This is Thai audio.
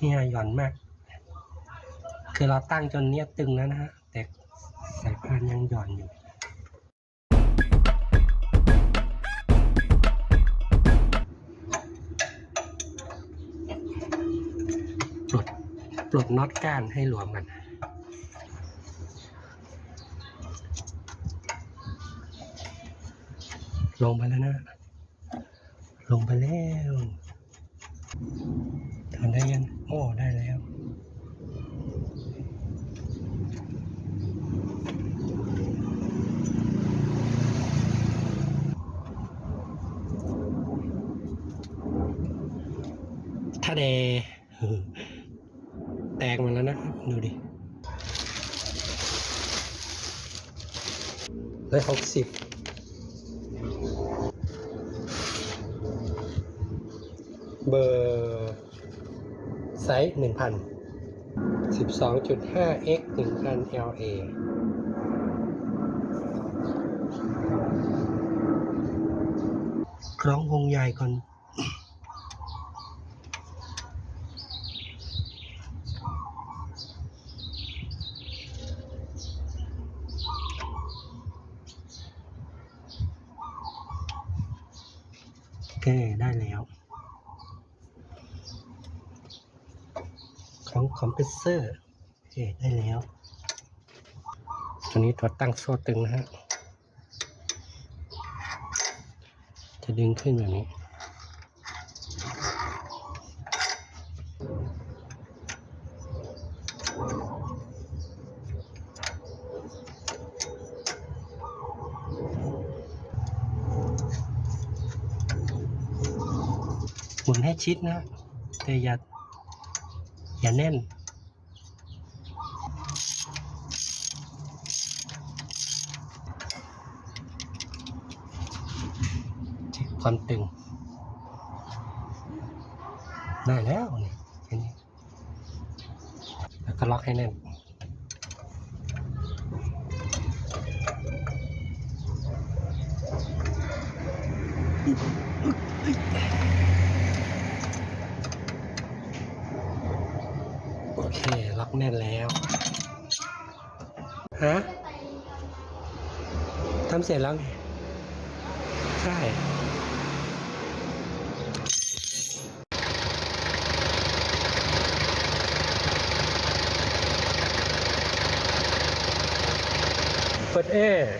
เฮียหย่อนมาก คือเราตั้งจนเนี้ยตึงแล้วนะฮะ แต่สายพานยังหย่อนอยู่ปลดปลดน็อตก้านให้รวมกันลงไปแล้วนะ ลงไปแล้วทำได้ยัง โอ้ ได้แล้ว ถ้าเดแตกมาแล้วนะครับ ดูดิร้อยหกสิบเบอร์ไซส์หนึ่งพันสิบสองจุดห้า x หนึ่งพัน LA คล้องวงใหญ่ก่อน โอเคได้แล้วของคอมเพรสเซอร์โอเได้แล้ว ตัวนี้ตัวตั้งโซ่ตึงนะฮะ จะดึงขึ้นแบบนี้ มุนให้ชิดนะ แต่อย่า อย่าแน่นคความตึง ได้แล้วนี่แค่นี้แล้วก็ล็อกให้แน่น โอเค ล็อกแน่นแล้ว ฮะทำเสร็จแล้วไงใช่เปิดแอร์